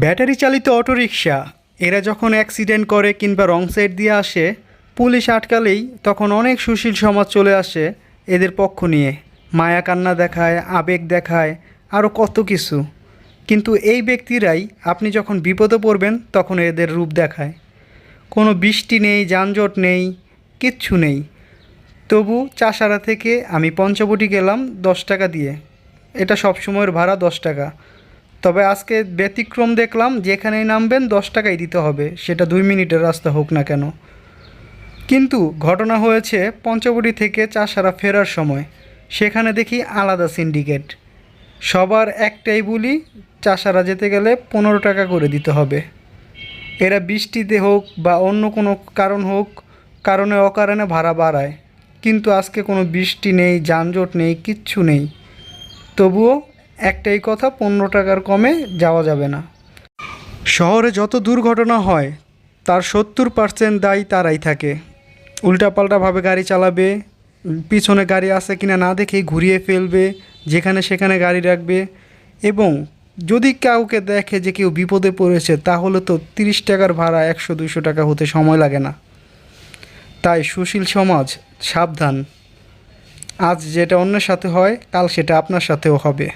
Battery চালিত autorickshaw, এরা যখন অ্যাক্সিডেন্ট করে কিংবা রং সাইড দিয়ে আসে, পুলিশ আটকালেই তখন অনেক সুশীল সমাজ চলে আসে এদের পক্ষ নিয়ে। মায়া কান্না দেখায়, আবেগ দেখায় আরও কত কিছু। কিন্তু এই ব্যক্তিরাই আপনি যখন বিপদে পড়বেন, তখন এদের রূপ দেখায়। কোনো বৃষ্টি নেই, যানজট নেই, কিচ্ছু নেই। তবু চাষারা থেকে আমি পঞ্চবটি গেলাম দশ টাকা দিয়ে। এটা সবসময়ের ভাড়া দশ টাকা। তবে আজকে ব্যতিক্রম দেখলাম, যেখানেই নামবেন দশ টাকাই দিতে হবে, সেটা দুই মিনিটের রাস্তা হোক না কেন। কিন্তু ঘটনা হয়েছে পঞ্চবটি থেকে চাষারা ফেরার সময়, সেখানে দেখি আলাদা সিন্ডিকেট। সবার একটাই বলি, চাষারা যেতে গেলে পনেরো টাকা করে দিতে হবে। এরা বৃষ্টিতে হোক বা অন্য কোনো কারণ হোক, কারণে অকারণে ভাড়া বাড়ায়। কিন্তু আজকে কোনো বৃষ্টি নেই, যানজট নেই, কিচ্ছু নেই। তবুও একটাই কথা, পনেরো টাকার কমে যাওয়া যাবে না। শহরে যত দুর্ঘটনা হয়, তার সত্তর পার্সেন্ট দায়ী তারাই থাকে। উল্টাপাল্টাভাবে গাড়ি চালাবে, পিছনে গাড়ি আছে কিনা না দেখেই ঘুরিয়ে ফেলবে, যেখানে সেখানে গাড়ি রাখবে। এবং যদি কাউকে দেখে যে কেউ বিপদে পড়েছে, তাহলে তো তিরিশ টাকার ভাড়া একশো দুশো টাকা হতে সময় লাগে না। তাই সুশীল সমাজ, সাবধান। আজ যেটা অন্যের সাথে হয়, কাল সেটা আপনার সাথেও হবে।